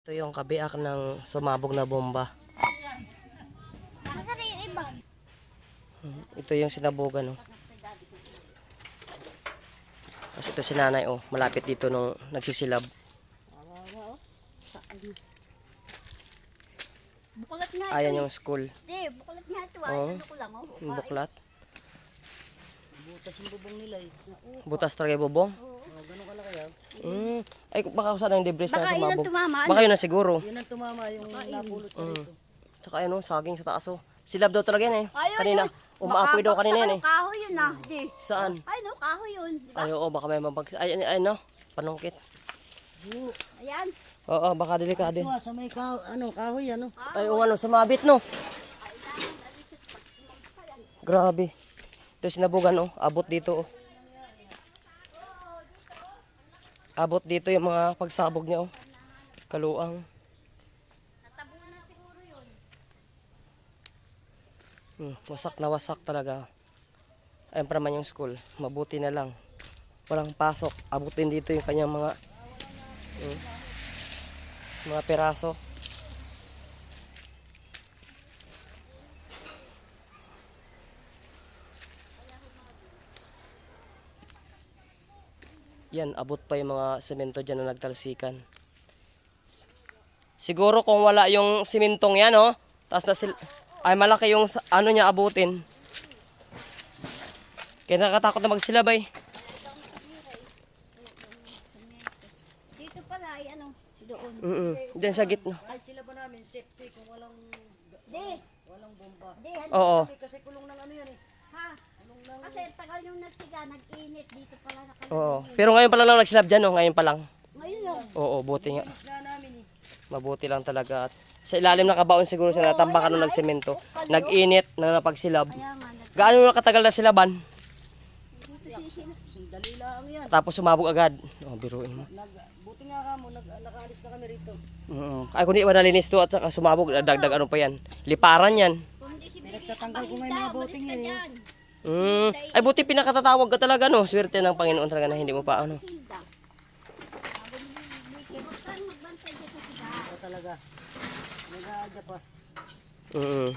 Ito yung kabiak ng sumabog na bomba. Masarap yung iba. Hmm, Ito yung sinabugan, oh. Tapos ito si nanay, oh. Malapit dito nung nagsisilab. Bukulat nga. Ayan yung school. Di, bukulat nga ito. Oh. buklat. Butas yung bubong nila eh. Butas talaga yung bubong. Mm. Ay, baka saan ang debris Baka na yun ang sumabog. tumama. ano? Baka yun na siguro. Yun ang tumama yung napulot ko Mm. rito. Tsaka ano, saging sa taas, oh. Silab daw talaga yan, eh. Ayun, Kanina, yun. umaapoy daw kanina yan, eh. Kahoy yun ah. Di. Saan? Ay no, kahoy yun. Di ba? Ay, oo, baka may mabag... Ay, ay, ay, no? Panungkit. Oo. Ayan. Oo, baka delikado. Ito ah, sa may kahoy, ano, kahoy ano. Ay, oo, ano, sumabit, no? Grabe. Ito sinabugan, oh. Abot dito, oh. Abot dito yung mga pagsabog niya, oh. Kaluang. Natabunan siguro yun. Hmm, wasak na wasak talaga. Ayun pa naman yung school. Mabuti na lang. Walang pasok. Abutin dito yung kanyang mga hmm, mga peraso. Yan, abot pa yung mga semento dyan na nagtalsikan. Siguro kung wala yung simentong yan, oh, tapos na sil- ay malaki yung ano niya abutin. Kaya nakatakot na magsilabay. Dito pala ay ano. Doon. Mm Diyan sa gitna. Kahit sila ba namin, safety kung walang, Di. walang bomba. Di. han- Oo. Hindi kasi kulong ng ano yan eh. Ha? Kasi tagal yung nagtiga, nag-init. Dito pala nakalagay. Oo. Pero ngayon pa lang nagsilab dyan, oh. Ngayon pa lang. Ngayon lang. Oo, buti nga. na eh. Mabuti lang talaga. At sa ilalim ng kabaon siguro sa natambakan ng nagsemento. Nag-init na napagsilab. Gaano na katagal na silaban? Sandali lang yan. Tapos sumabog agad. Oh, biruin mo. Buti nga ka mo, nag, nakaalis na kami rito. Mm. Ay, kung di madalinis to at sumabog, dagdag ano pa yan. Liparan yan. Nagtatanggal ko nga yung mga boting yan eh. Mm. Ay, buti pinakatatawag ka talaga, no? Swerte ng Panginoon talaga na hindi mo pa, ano. Talaga. Nag-aadya pa. Mm.